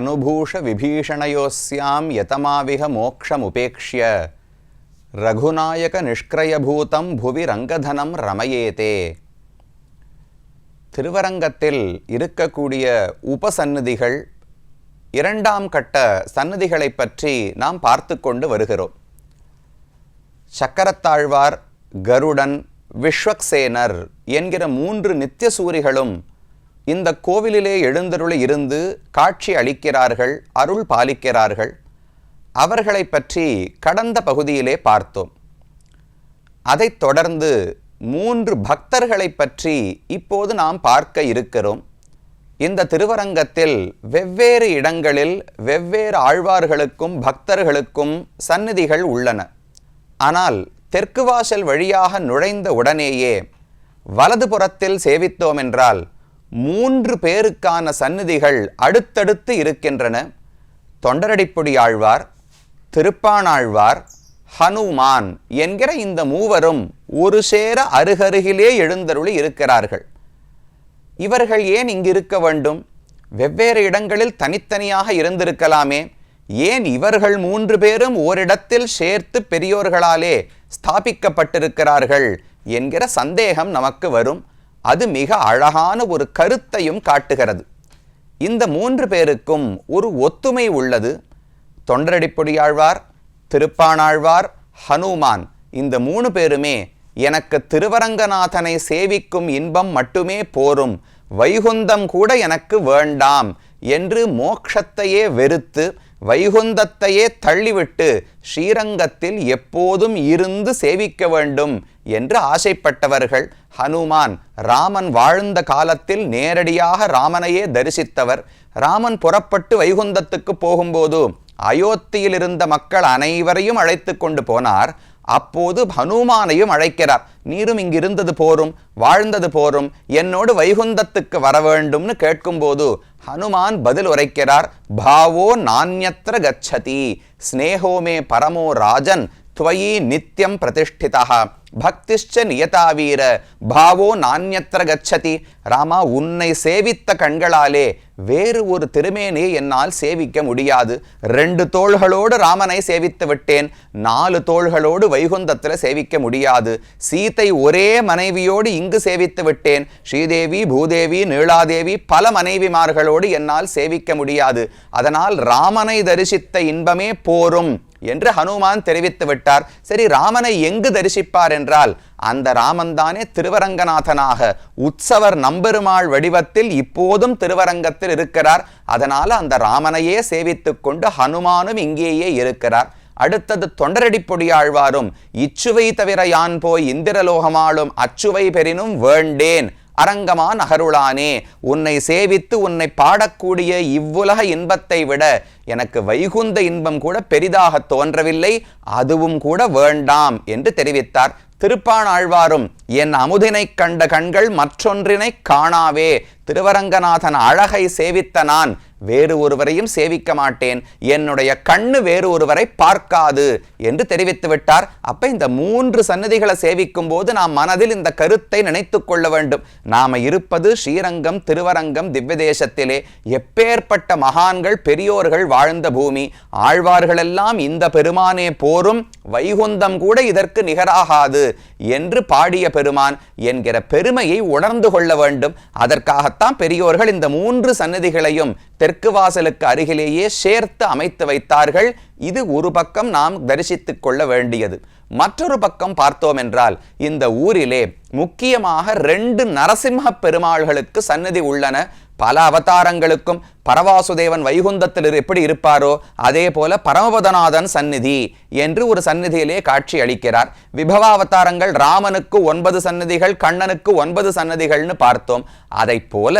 அனுபூஷ விபீஷணயோஸ்யாம் யதமாவிக மோக்ஷமுபேக்ஷ்ய ரகுநாயக நிஷ்கிரயபூதம் புவி ரங்கதனம் ரமயேதே திருவரங்கத்தில் இருக்கக்கூடிய உபசன்னதிகள் இரண்டாம் கட்ட சன்னதிகளைப் பற்றி நாம் பார்த்து கொண்டு வருகிறோம். சக்கரத்தாழ்வார் கருடன் விஸ்வக்சேனர் என்கிற மூன்று நித்தியசூரிகளும் இந்த கோவிலிலே எழுந்தருளி இருந்து காட்சி அளிக்கிறார்கள் அருள் பாலிக்கிறார்கள். அவர்களை பற்றி கடந்த பகுதியிலே பார்த்தோம். அதைத் தொடர்ந்து மூன்று பக்தர்களை பற்றி இப்போது நாம் பார்க்க இருக்கிறோம். இந்த திருவரங்கத்தில் வெவ்வேறு இடங்களில் வெவ்வேறு ஆழ்வார்களுக்கும் பக்தர்களுக்கும் சந்நிதிகள் உள்ளன. ஆனால் தெற்கு வாசல் வழியாக நுழைந்த உடனேயே வலதுபுறத்தில் சேவித்தோம் என்றால் மூன்று பேருக்கான சந்நிதிகள் அடுத்தடுத்து இருக்கின்றன. தொண்டரடிப்புடி ஆழ்வார் திருப்பானாழ்வார் ஹனுமான் என்கிற இந்த மூவரும் ஒரு சேர அருகருகிலே எழுந்தருளி இருக்கிறார்கள். இவர்கள் ஏன் இங்கு இருக்க வேண்டும்? வெவ்வேறு இடங்களில் தனித்தனியாக இருந்திருக்கலாமே. ஏன் இவர்கள் மூன்று பேரும் ஓரிடத்தில் சேர்த்து பெரியோர்களாலே ஸ்தாபிக்கப்பட்டிருக்கிறார்கள் என்கிற சந்தேகம் நமக்கு வரும். அது மிக அழகான ஒரு கருத்தையும் காட்டுகிறது. இந்த மூன்று பேருக்கும் ஒரு ஒத்துமை உள்ளது. தொண்டரடிப்பொடியாழ்வார் திருப்பானாழ்வார் ஹனுமான் இந்த மூணு பேருமே எனக்கு திருவரங்கநாதனை சேவிக்கும் இன்பம் மட்டுமே போரும். வைகுந்தம் கூட எனக்கு வேண்டாம் என்று மோக்ஷத்தையே வெறுத்து வைகுந்தத்தையே தள்ளிவிட்டு ஸ்ரீரங்கத்தில் எப்போதும் இருந்து சேவிக்க வேண்டும். என்று ஆசைப்பட்டவர்கள் ஹனுமான் ராமன் வாழ்ந்த காலத்தில் நேரடியாக ராமனையே தரிசித்தவர். ராமன் புறப்பட்டு வைகுந்தத்துக்கு போகும்போது அயோத்தியில் இருந்த மக்கள் அனைவரையும் அழைத்து கொண்டு போனார். அப்போது ஹனுமானையும் அழைக்கிறார். நீரும் இங்கிருந்தது போரும் வாழ்ந்தது போரும் என்னோடு வைகுந்தத்துக்கு வர வேண்டும்னு கேட்கும்போது ஹனுமான் பதில் உரைக்கிறார். பாவோ நானியத்திர கச்சதி ஸ்னேகோமே பரமோ ராஜன் துவயி நித்தியம் பிரதிஷ்டிதா பக்திஷ்ச நியதாவீர பாவோ நானியத்திர கச்சதி. ராமா உன்னை சேவித்த கண்களாலே வேறு ஒரு திருமேனியை என்னால் சேவிக்க முடியாது. ரெண்டு தோள்களோடு ராமனை சேவித்து விட்டேன். நாலு தோள்களோடு வைகுந்தத்தில் சேவிக்க முடியாது. சீதை ஒரே மனைவியோடு இங்கு சேவித்து விட்டேன். ஸ்ரீதேவி பூதேவி நீளாதேவி பல மனைவிமார்களோடு என்னால் சேவிக்க முடியாது. அதனால் ராமனை தரிசித்த இன்பமே போரும். என்று ஹனுமான் தெரிவித்து விட்டார். சரி ராமனை எங்கு தரிசிப்பார் என்றால் அந்த ராமன்தானே திருவரங்கநாதனாக உற்சவர் நம்பெருமாள் வடிவத்தில் இப்போதும் திருவரங்கத்தில் இருக்கிறார். அதனால் அந்த ராமனையே சேவித்துக் கொண்டு ஹனுமானும் இங்கேயே இருக்கிறார். அடுத்தது தொண்டரடி பொடியாழ்வாரும் இச்சுவை தவிர யான் போய் இந்திரலோகமாளும் அச்சுவை பெறினும் வேண்டேன். அரங்கமா நகருளானே உன்னை சேவித்து உன்னை பாடக்கூடிய இவ்வுலக இன்பத்தை விட எனக்கு வைகுந்த இன்பம் கூட பெரிதாக தோன்றவில்லை அதுவும் கூட வேண்டாம் என்று தெரிவித்தார். திருப்பாணாழ்வாரும் என் அமுதினை கண்ட கண்கள் மற்றொன்றினை காணாவே திருவரங்கநாதன் அழகை சேவித்த நான் வேறு ஒருவரையும் சேவிக்க மாட்டேன். என்னுடைய கண்ணு வேறு ஒருவரை பார்க்காது என்று தெரிவித்து விட்டார் அப்ப இந்த மூன்று சன்னதிகளை சேவிக்கும் போது நாம் மனதில் இந்த கருத்தை நினைத்து கொள்ள வேண்டும். நாம இருப்பது ஸ்ரீரங்கம் திருவரங்கம் திவ்யதேசத்திலே எப்பேற்பட்ட மகான்கள் பெரியோர்கள் வாழ்ந்த பூமி. ஆழ்வார்களெல்லாம் இந்த பெருமானே போரும் வைகுந்தம் கூட இதற்கு நிகராகாது என்று பாடிய பெருமான் என்கிற பெருமையை உணர்ந்து கொள்ள வேண்டும். அதற்காகத்தான் பெரியோர்கள் இந்த மூன்று சன்னதிகளையும் தெற்கு வாசலுக்கு அருகிலேயே சேர்த்து அமைத்து வைத்தார்கள். இது ஒரு பக்கம் நாம் தரிசித்துக் கொள்ள வேண்டியது. மற்றொரு பக்கம் பார்த்தோம் என்றால் இந்த ஊரிலே முக்கியமாக ரெண்டு நரசிம்ம பெருமாள்களுக்கு சன்னதி உள்ளன. பல அவதாரங்களுக்கும் பரவாசுதேவன் வைகுந்தத்தில் எப்படி இருப்பாரோ அதே போல பரமபதநாதன் சந்நிதி என்று ஒரு சந்நிதியிலே காட்சி அளிக்கிறார். விபவாவதாரங்கள் ராமனுக்கு ஒன்பது சன்னதிகள் கண்ணனுக்கு ஒன்பது சன்னதிகள்னு பார்த்தோம். அதை போல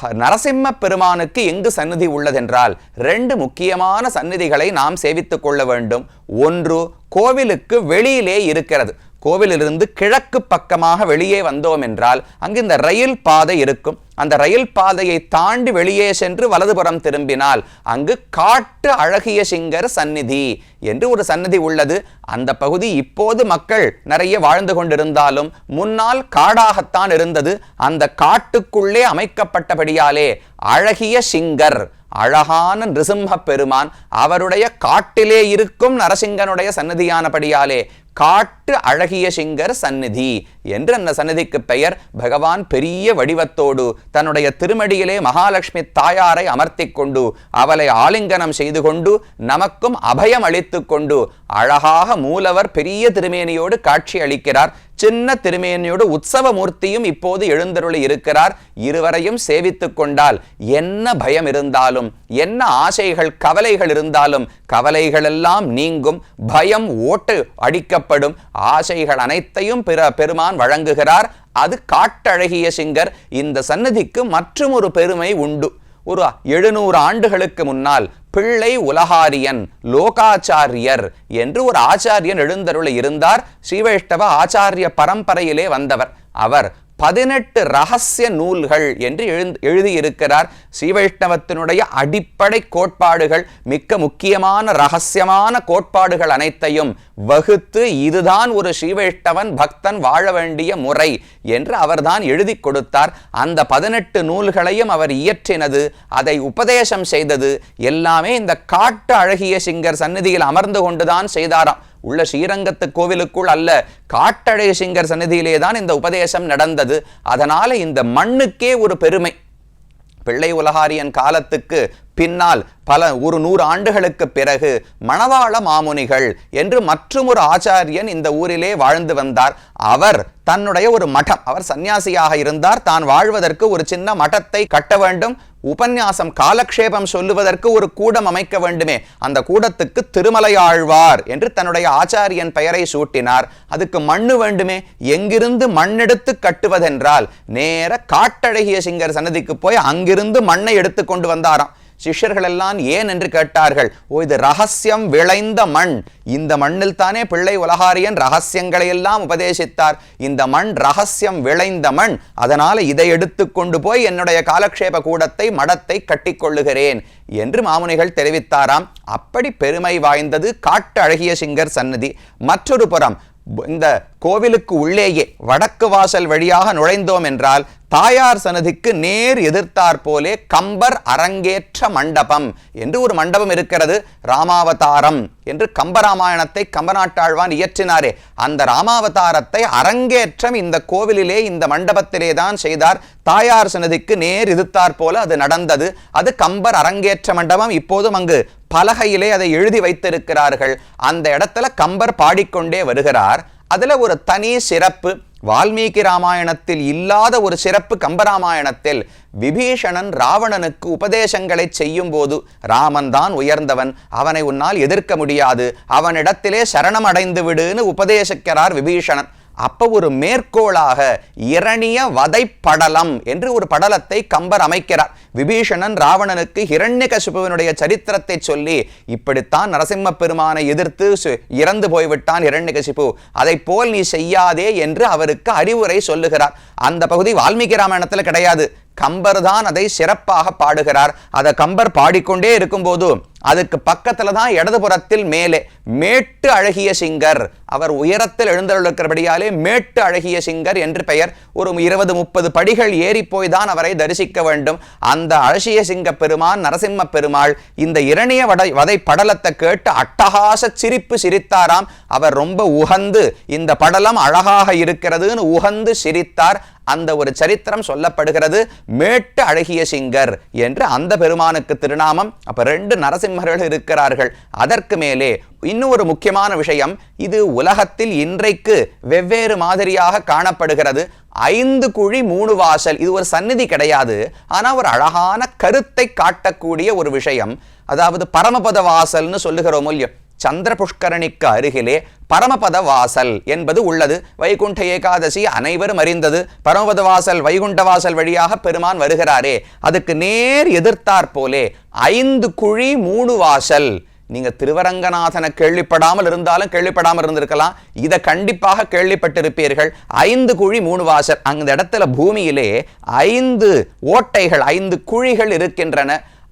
நரசிம்ம பெருமானுக்கு எங்கு சந்நிதி உள்ளதென்றால் ரெண்டு முக்கியமான சந்நிதிகளை நாம் சேவித்துக் கொள்ள வேண்டும். ஒன்று கோவிலுக்கு வெளியிலே இருக்கிறது. கோவிலிருந்து கிழக்கு பக்கமாக வெளியே வந்தோம் என்றால் அங்கு இந்த ரயில் பாதை இருக்கும். அந்த ரயில் பாதையை தாண்டி வெளியே சென்று வலதுபுறம் திரும்பினால் அங்கு காட்டு அழகிய சிங்கர் சந்நிதி என்று ஒரு சந்நிதி உள்ளது. அந்த பகுதி இப்போது மக்கள் நிறைய வாழ்ந்து கொண்டிருந்தாலும் முன்னால் காடாகத்தான் இருந்தது. அந்த காட்டுக்குள்ளே அமைக்கப்பட்டபடியாலே அழகிய சிங்கர் அழகான நிருசிம்ம பெருமான் அவருடைய காட்டிலே இருக்கும் நரசிங்கனுடைய சன்னதியானபடியாலே காட்டு அழகிய சிங்கர் சந்நிதி என்று அந்த சந்நிதிக்கு பெயர் பகவான் பெரிய வடிவத்தோடு தன்னுடைய திருமடியிலே மகாலட்சுமி தாயாரை அமர்த்தி கொண்டு அவளை ஆலிங்கனம் செய்து கொண்டு நமக்கும் அபயம் அளித்து கொண்டு அழகாக மூலவர் பெரிய திருமேனியோடு காட்சி அளிக்கிறார். சின்ன திருமேனியோடு உற்சவ மூர்த்தியும் இப்போது எழுந்தருளி இருக்கிறார். இருவரையும் சேவித்துக் கொண்டால் என்ன பயம் இருந்தாலும் என்ன ஆசைகள் கவலைகள் இருந்தாலும் கவலைகளெல்லாம் நீங்கும். பயம் ஓட்டு அடிக்கப்படும். ஆசைகள் அனைத்தையும் பிற பெருமான் வழங்குகிறார். அது காட்டழகிய சிங்கர். இந்த சன்னதிக்கு மற்றும் ஒரு பெருமை உண்டு. ஒரு எழுநூறு ஆண்டுகளுக்கு முன்னால் பிள்ளை உலகாரியன் லோகாச்சாரியர் என்று ஒரு ஆச்சாரியன் எழுந்தருள இருந்தார். ஸ்ரீவைஷ்ணவ ஆச்சாரிய பரம்பரையிலே வந்தவர். அவர் பதினெட்டு ரகசிய நூல்கள் என்று எழுதியிருக்கிறார். ஸ்ரீவைஷ்ணவத்தினுடைய அடிப்படை கோட்பாடுகள் மிக்க முக்கியமான ரகசியமான கோட்பாடுகள் அனைத்தையும் வகுத்து இதுதான் ஒரு ஸ்ரீவைஷ்ணவன் பக்தன் வாழ வேண்டிய முறை என்று அவர்தான் எழுதி கொடுத்தார். அந்த பதினெட்டு நூல்களையும் அவர் இயற்றினது அதை உபதேசம் செய்தது எல்லாமே இந்த காட்டு அழகிய சிங்கர் சந்நிதியில் அமர்ந்து கொண்டுதான் செய்தாராம். உள்ள ஸ்ரீரங்கத்து கோவிலுக்குள் அல்ல காட்டழை சிங்கர் சன்னதியிலே தான் இந்த உபதேசம் நடந்தது. அதனால இந்த மண்ணுக்கே ஒரு பெருமை. பிள்ளை உலகாரியன் காலத்துக்கு பின்னால் பல ஒரு நூறு ஆண்டுகளுக்கு பிறகு மணவாள மாமுனிகள் என்று மற்றும் ஒரு ஆச்சாரியன் இந்த ஊரிலே வாழ்ந்து வந்தார். அவர் தன்னுடைய ஒரு மடம் அவர் சன்னியாசியாக இருந்தார். தான் வாழ்வதற்கு ஒரு சின்ன மடத்தை கட்ட வேண்டும். உபன்யாசம் காலக்ஷேபம் சொல்லுவதற்கு ஒரு கூடம் அமைக்க வேண்டுமே. அந்த கூடத்துக்கு திருமலையாழ்வார் என்று தன்னுடைய ஆச்சாரியன் பெயரை சூட்டினார். அதுக்கு மண்ணு வேண்டுமே. எங்கிருந்து மண்ணெடுத்து கட்டுவதென்றால் நேர காட்டழகிய சிங்கர் சன்னதிக்கு போய் அங்கிருந்து மண்ணை எடுத்து கொண்டு வந்தாராம். சிஷ்யர்கள் எல்லாம் ஏன் என்று கேட்டார்கள்? ஓ இது ரகசியம் விளைந்த மண். இந்த மண்ணில் தானே பிள்ளை உலகாரியன் ரகசியங்களை எல்லாம் உபதேசித்தார். இந்த மண் ரகசியம் விளைந்த மண். அதனால இதை எடுத்துக்கொண்டு போய் என்னுடைய காலக்ஷேப கூடத்தை மடத்தை கட்டிக்கொள்ளுகிறேன் என்று மாமுனிகள் தெரிவித்தாராம். அப்படி பெருமை வாய்ந்தது காட்டு அழகிய சிங்கர் சன்னதி. மற்றொரு புறம் இந்த கோவிலுக்கு உள்ளேயே வடக்கு வாசல் வழியாக நுழைந்தோம் என்றால் தாயார் சன்னதிக்கு நேர் எதிர்த்தார் போலே கம்பர் அரங்கேற்ற மண்டபம் என்று ஒரு மண்டபம் இருக்கிறது ராமாவதாரம் என்று கம்பராமாயணத்தை கம்பநாட்டாழ்வான் இயற்றினாரே. அந்த ராமாவதாரத்தை அரங்கேற்றம் இந்த கோவிலிலே இந்த மண்டபத்திலே தான் செய்தார். தாயார் சன்னதிக்கு நேர் எதிர்த்தார் போல அது நடந்தது. அது கம்பர் அரங்கேற்ற மண்டபம். இப்போதும் அங்கு பலகையிலே அதை எழுதி வைத்திருக்கிறார்கள். அந்த இடத்துல கம்பர் பாடிக்கொண்டே வருகிறார். அதில் ஒரு தனி சிறப்பு வால்மீகி ராமாயணத்தில் இல்லாத ஒரு சிறப்பு கம்பராமாயணத்தில் விபீஷணன் ராவணனுக்கு உபதேசங்களை செய்யும் போது ராமன் தான் உயர்ந்தவன். அவனை உன்னால் எதிர்க்க முடியாது. அவனிடத்திலே சரணம் அடைந்து விடுன்னு உபதேசிக்கிறார் விபீஷணன். அப்போ ஒரு மேற்கோளாக இரணிய வதை படலம் என்று ஒரு படலத்தை கம்பர் அமைக்கிறார். விபீஷணன் ராவணனுக்கு ஹிரண்யகசிபுவனுடைய சரித்திரத்தை சொல்லி இப்படித்தான் நரசிம்ம பெருமானை எதிர்த்து இறந்து போய்விட்டான் ஹிரண்யகசிபு அதை போல் நீ செய்யாதே என்று அவருக்கு அறிவுரை சொல்லுகிறார். அந்த பகுதி வால்மீகி ராமாயணத்தில் கிடையாது. கம்பர் தான் அதை சிறப்பாக பாடுகிறார். அதை கம்பர் பாடிக்கொண்டே இருக்கும்போது அதுக்கு பக்கத்துல தான் இடதுபுறத்தில் மேலே மேட்டு அழகிய சிங்கர். அவர் உயரத்தில் எழுந்தருளிருக்கிறபடியாலே மேட்டு அழகிய சிங்கர் என்று பெயர். ஒரு இருபது முப்பது படிகள் ஏறிப்போய் தான் அவரை தரிசிக்க வேண்டும். அந்த அழகிய சிங்க பெருமான் நரசிம்ம பெருமாள் இந்த இரணிய வடை வதை படலத்தை கேட்டு அட்டகாச சிரிப்பு சிரித்தாராம். அவர் ரொம்ப உகந்து இந்த படலம் அழகாக இருக்கிறதுன்னு உகந்து சிரித்தார். அந்த ஒரு சரித்திரம் சொல்லப்படுகிறது. மேட்டு அழகிய சிங்கர் என்று அந்த பெருமானுக்கு திருநாமம். அப்ப ரெண்டு நரசிம்மர்கள் இருக்கிறார்கள். அதற்கு மேலே இன்னும் ஒரு முக்கியமான விஷயம் இது உலகத்தில் இன்றைக்கு வெவ்வேறு மாதிரியாக காணப்படுகிறது. ஐந்து குழி மூணு வாசல் இது ஒரு சந்நிதி கிடையாது. ஆனால் ஒரு அழகான கருத்தை காட்டக்கூடிய ஒரு விஷயம். அதாவது பரமபத வாசல்னு சொல்லுகிறோமோ இல்லையோ சந்திர புஷ்கரணிக்கு அருகிலே பரமபத வாசல் என்பது உள்ளது. வைகுண்ட ஏகாதசி அனைவரும் அறிந்தது. பரமபத வாசல் வைகுண்ட வாசல் வழியாக பெருமான் வருகிறாரே. அதுக்கு நேர் எதிர்த்தாற் போலே ஐந்து குழி மூணு வாசல். நீங்க திருவரங்கநாதனை கேள்விப்படாமல் இருந்தாலும் கேள்விப்படாமல் இருந்திருக்கலாம். இதை கண்டிப்பாக கேள்விப்பட்டிருப்பீர்கள். ஐந்து குழி மூணு வாசல். அந்த இடத்துல பூமியிலே ஐந்து ஓட்டைகள் ஐந்து குழிகள் இருக்கின்றன.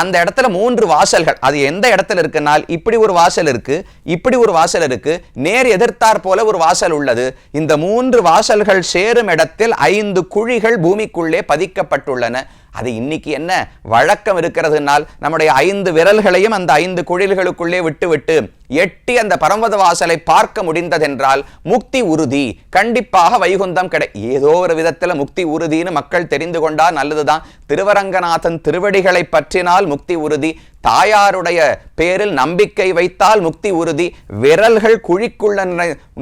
அந்த இடத்துல மூன்று வாசல்கள். அது எந்த இடத்துல இருக்குன்னால் இப்படி ஒரு வாசல் இருக்கு இப்படி ஒரு வாசல் இருக்கு நேர் எதிர்த்தார் போல ஒரு வாசல் உள்ளது. இந்த மூன்று வாசல்கள் சேரும் இடத்தில் ஐந்து குழிகள் பூமிக்குள்ளே பதிக்கப்பட்டுள்ளன. அது இன்னைக்கு என்ன? வழக்கம் இருக்கிறதுனால் நம்முடைய ஐந்து விரல்களையும் அந்த ஐந்து குழில்களுக்குள்ளே விட்டுவிட்டு எட்டி அந்த பரமத வாசலை பார்க்க முடிந்ததென்றால் முக்தி உறுதி. கண்டிப்பாக வைகுந்தம் கிடை ஏதோ ஒரு விதத்தில் முக்தி உறுதின்னு மக்கள் தெரிந்து கொண்டால் நல்லதுதான். திருவரங்கநாதன் திருவடிகளை பற்றினால் முக்தி உறுதி. தாயாருடைய பேரில் நம்பிக்கை வைத்தால் முக்தி உறுதி விரல்கள் குழிக்குள்ள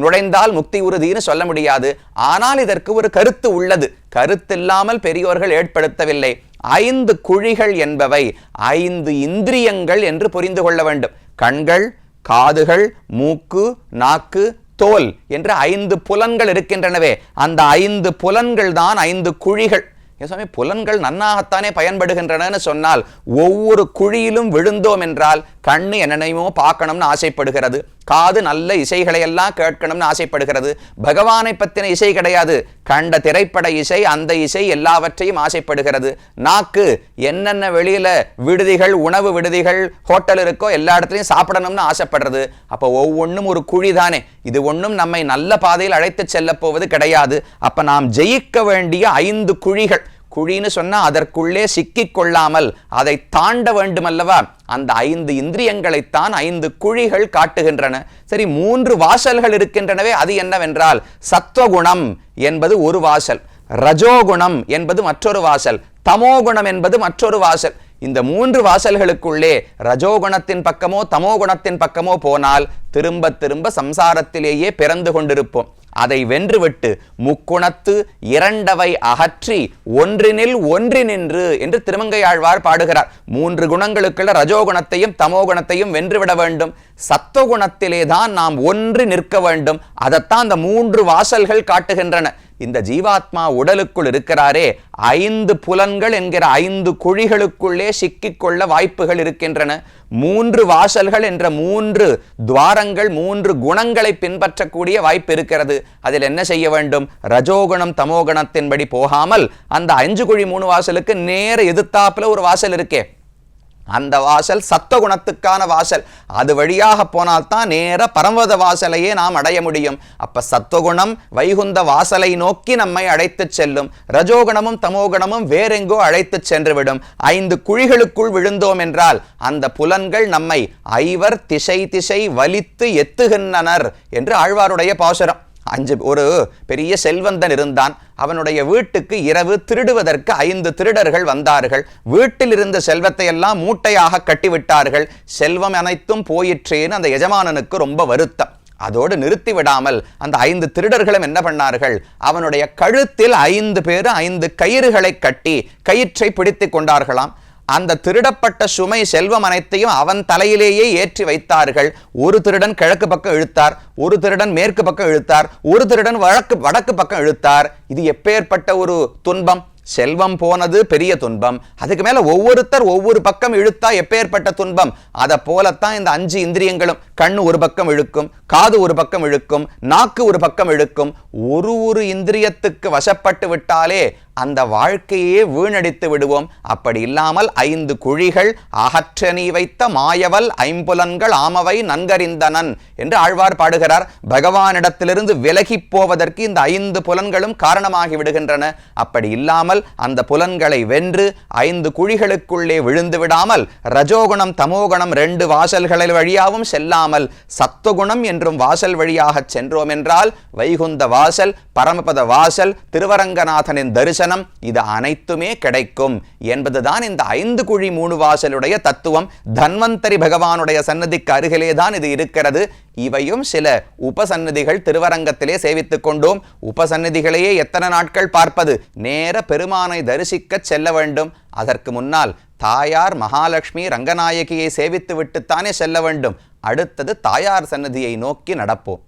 நுழைந்தால் முக்தி உறுதின்னு சொல்ல முடியாது. ஆனால் இதற்கு ஒரு கருத்து உள்ளது. கருத்தில்லாமல் பெரியோர்கள் ஏற்படுத்தவில்லை. ஐந்து குழிகள் என்பவை ஐந்து இந்திரியங்கள் என்று புரிந்து கொள்ள வேண்டும். கண்கள் காதுகள் மூக்கு நாக்கு தோல் என்று ஐந்து புலன்கள் இருக்கின்றனவே. அந்த ஐந்து புலன்கள் தான் ஐந்து குழிகள். சுவாமி புலன்கள் நன்னாகத்தானே பயன்படுகின்றனன்னு சொன்னால் ஒவ்வொரு குழியிலும் விழுந்தோம் என்றால் கண்ணு என்னென்னமோ பார்க்கணும்னு ஆசைப்படுகிறது. காது நல்ல இசைகளை எல்லாம் கேட்கணும்னு ஆசைப்படுகிறது. பகவானை பற்றின இசை கிடையாது. கண்ட திரைப்பட இசை அந்த இசை எல்லாவற்றையும் ஆசைப்படுகிறது. நாக்கு என்னென்ன வெளியில் விடுதிகள் உணவு விடுதிகள் ஹோட்டல் இருக்கோ எல்லா இடத்துலையும் சாப்பிடணும்னு ஆசைப்படுறது. அப்போ ஒவ்வொன்றும் ஒரு குழி தானே. இது ஒன்றும் நம்மை நல்ல பாதையில் அழைத்து செல்ல போவது கிடையாது. அப்போ நாம் ஜெயிக்க வேண்டிய ஐந்து குழிகள் குழின்னு சொன்னால் அதற்குள்ளே சிக்கிக் கொள்ளாமல் அதை தாண்ட வேண்டுமல்லவா? அந்த ஐந்து இந்திரியங்களைத்தான் ஐந்து குழிகள் காட்டுகின்றன. சரி மூன்று வாசல்கள் இருக்கின்றனவே அது என்னவென்றால் சத்வகுணம் என்பது ஒரு வாசல் ரஜோகுணம் என்பது மற்றொரு வாசல் தமோகுணம் என்பது மற்றொரு வாசல். இந்த மூன்று வாசல்களுக்குள்ளே ரஜோகுணத்தின் பக்கமோ தமோகுணத்தின் பக்கமோ போனால் திரும்ப திரும்ப சம்சாரத்திலேயே பிறந்து கொண்டிருப்போம். அதை வென்றுவிட்டு முக்குணத்து இரண்டவை அகற்றி ஒன்றினில் ஒன்றி நின்று என்று திருமங்கையாழ்வார் பாடுகிறார். மூன்று குணங்களுக்குள்ள ரஜோகுணத்தையும் தமோகுணத்தையும் வென்றுவிட வேண்டும். சத்துவகுணத்திலே தான் நாம் ஒன்று நிற்க வேண்டும். அதைத்தான் அந்த மூன்று வாசல்கள் காட்டுகின்றன. இந்த ஜீவாத்மா உடலுக்குள் இருக்கிறாரே ஐந்து புலன்கள் என்கிற ஐந்து குழிகளுக்குள்ளே சிக்கிக்கொள்ள வாய்ப்புகள் இருக்கின்றன. மூன்று வாசல்கள் என்ற மூன்று துவாரங்கள் மூன்று குணங்களை பின்பற்றக்கூடிய வாய்ப்பு இருக்கிறது. அதில் என்ன செய்ய வேண்டும்? ரஜோகுணம் தமோகுணத்தின்படி போகாமல் அந்த அஞ்சு குழி மூணு வாசலுக்கு நேர எதிர்த்தாப்புல ஒரு வாசல் இருக்கே. அந்த வாசல் சத்த குணத்துக்கான வாசல். அது வழியாக போனால்தான் நேர பரமத வாசலையே நாம் அடைய முடியும். அப்ப சத்துவகுணம் வைகுந்த வாசலை நோக்கி நம்மை அழைத்துச் செல்லும். ரஜோகுணமும் தமோகுணமும் வேறெங்கோ அழைத்துச் சென்றுவிடும். ஐந்து குழிகளுக்குள் விழுந்தோம் என்றால் அந்த புலன்கள் நம்மை ஐவர் திசை திசை வலித்து எத்துகின்றனர் என்று ஆழ்வாருடைய பாசுரம். அஞ்சு ஒரு பெரிய செல்வந்தன் இருந்தான். அவனுடைய வீட்டுக்கு இரவு திருடுவதற்கு ஐந்து திருடர்கள் வந்தார்கள். வீட்டில் இருந்த செல்வத்தை எல்லாம் மூட்டையாக கட்டிவிட்டார்கள். செல்வம் அனைத்தும் போயிற்றேன்னு அந்த எஜமானனுக்கு ரொம்ப வருத்தம். அதோடு நிறுத்தி விடாமல் அந்த ஐந்து திருடர்களும் என்ன பண்ணார்கள்? அவனுடைய கழுத்தில் ஐந்து பேர் ஐந்து கயிறுகளை கட்டி கயிற்றை பிடித்து கொண்டார்களாம். அந்த திருடப்பட்ட சுமை செல்வம் அனைத்தையும் அவன் தலையிலேயே ஏற்றி வைத்தார்கள். ஒரு திருடன் கிழக்கு பக்கம் இழுத்தார் ஒரு திருடன் மேற்கு பக்கம் இழுத்தார் ஒரு திருடன் வழக்கு வடக்கு பக்கம் இழுத்தார். இது எப்பேற்பட்ட ஒரு துன்பம்? செல்வம் போனது பெரிய துன்பம். அதுக்கு மேல ஒவ்வொருத்தர் ஒவ்வொரு பக்கம் இழுத்தா எப்பேற்பட்ட துன்பம்? அதை போலத்தான் இந்த அஞ்சு இந்திரியங்களும் கண்ணு ஒரு பக்கம் இழுக்கும் காது ஒரு பக்கம் இழுக்கும் நாக்கு ஒரு பக்கம் இழுக்கும். ஒரு ஒரு இந்திரியத்துக்கு வசப்பட்டு விட்டாலே அந்த வாழ்க்கையே வீணடித்து விடுவோம். அப்படி இல்லாமல் ஐந்து குழிகள் அகற்ற நீ வைத்த மாயவல் ஐம்புலன்கள் ஆமவை நன்கறிந்தனன் என்று ஆழ்வார் பாடுகிறார். பகவானிடத்திலிருந்து விலகி போவதற்கு இந்த ஐந்து புலன்களும் காரணமாகி விடுகின்றன. அப்படி இல்லாமல் அந்த புலன்களை வென்று ஐந்து குழிகளுக்குள்ளே விழுந்து விடாமல் ரஜோகுணம் தமோகுணம் ரெண்டு வாசல்களில் வழியாகவும் செல்லாமல் சத்துவகுணம் என்றும் வாசல் வழியாக சென்றோம் என்றால் வைகுந்த வாசல் பரமபத வாசல் திருவரங்கநாதனின் தரிசனம் இது அனைத்துமே கிடைக்கும் என்பதுதான் இந்த ஐந்து குழி மூணு வாசலுடைய தத்துவம். தன்வந்தரி பகவானுடைய சன்னதிக்கு அருகிலே தான் இது இருக்கிறது. இவையும் சில உபசன்னதிகள் திருவரங்கத்திலே சேவித்துக் கொண்டோம். உபசன்னதிகளையே எத்தனை நாட்கள் பார்ப்பது? நேர பெருமானை தரிசிக்க செல்ல வேண்டும். அதற்கு முன்னால் தாயார் மகாலட்சுமி ரங்கநாயகியை சேவித்து விட்டுத்தானே செல்ல வேண்டும். அடுத்தது தாயார் சன்னதியை நோக்கி நடப்போம்.